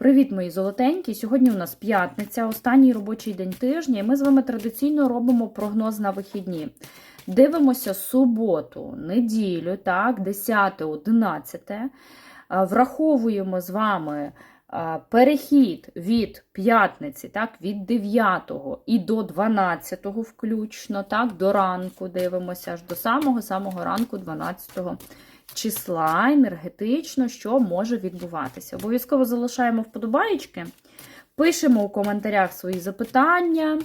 Привіт, мої золотенькі! Сьогодні у нас п'ятниця, останній робочий день тижня, і ми з вами традиційно робимо прогноз на вихідні. Дивимося суботу, неділю, так, 10, 11. Враховуємо з вами перехід від п'ятниці, так, від 9 і до 12 включно, так, до ранку дивимося, аж до самого-самого ранку 12 числа енергетично, що може відбуватися. Обов'язково залишаємо вподобаєчки, пишемо у коментарях свої запитання,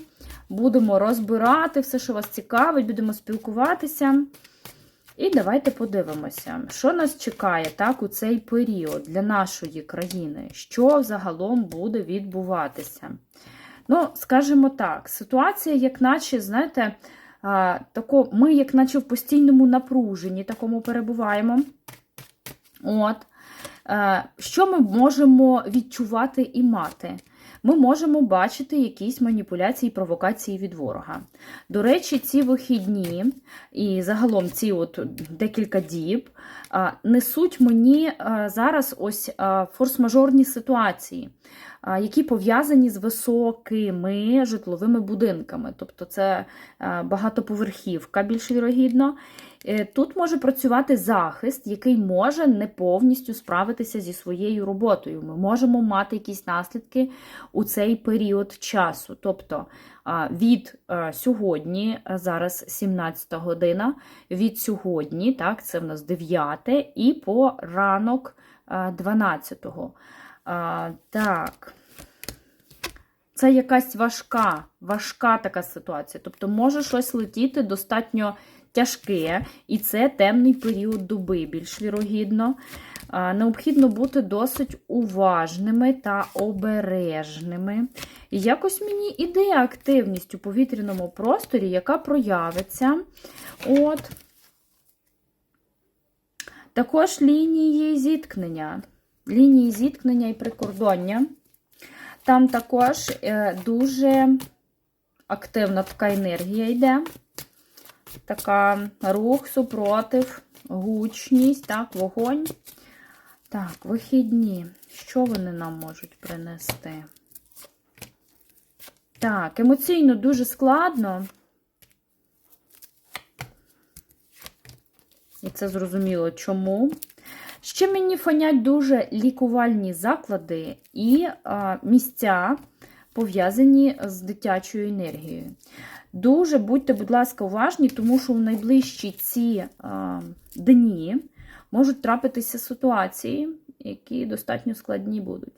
будемо розбирати все, що вас цікавить, будемо спілкуватися. І давайте подивимося, що нас чекає так у цей період для нашої країни, що загалом буде відбуватися. Ну, скажімо так, ситуація, як наче, знаєте, тако, ми, як наче в постійному напруженні, такому перебуваємо. От. Е, Що ми можемо відчувати і мати? Ми можемо бачити якісь маніпуляції провокації від ворога. До речі, ці вихідні і загалом ці от декілька діб несуть мені зараз ось форс-мажорні ситуації, які пов'язані з високими житловими будинками. Тобто це багатоповерхівка, більш вірогідно. Е, Тут може працювати захист, який може не повністю справитися зі своєю роботою. Ми можемо мати якісь наслідки у цей період часу. Тобто від е, сьогодні, е, зараз 17 година, від сьогодні, так, це в нас 9 і по ранок 12-го. Так. Це якась важка, важка така ситуація. Тобто може щось летіти достатньо тяжке, і це темний період доби, більш вірогідно. Необхідно бути досить уважними та обережними. І якось мені іде активність у повітряному просторі, яка проявиться. От. Також лінії зіткнення. Лінії зіткнення і прикордоння. Там також е, дуже активна така енергія йде. Така рух, супротив, гучність, так, вогонь. Так, вихідні. Що вони нам можуть принести? Так, емоційно дуже складно. І це зрозуміло чому. Ще мені фонять дуже лікувальні заклади і а, місця, пов'язані з дитячою енергією. Дуже будьте, будь ласка, уважні, тому що в найближчі ці а, дні можуть трапитися ситуації, які достатньо складні будуть.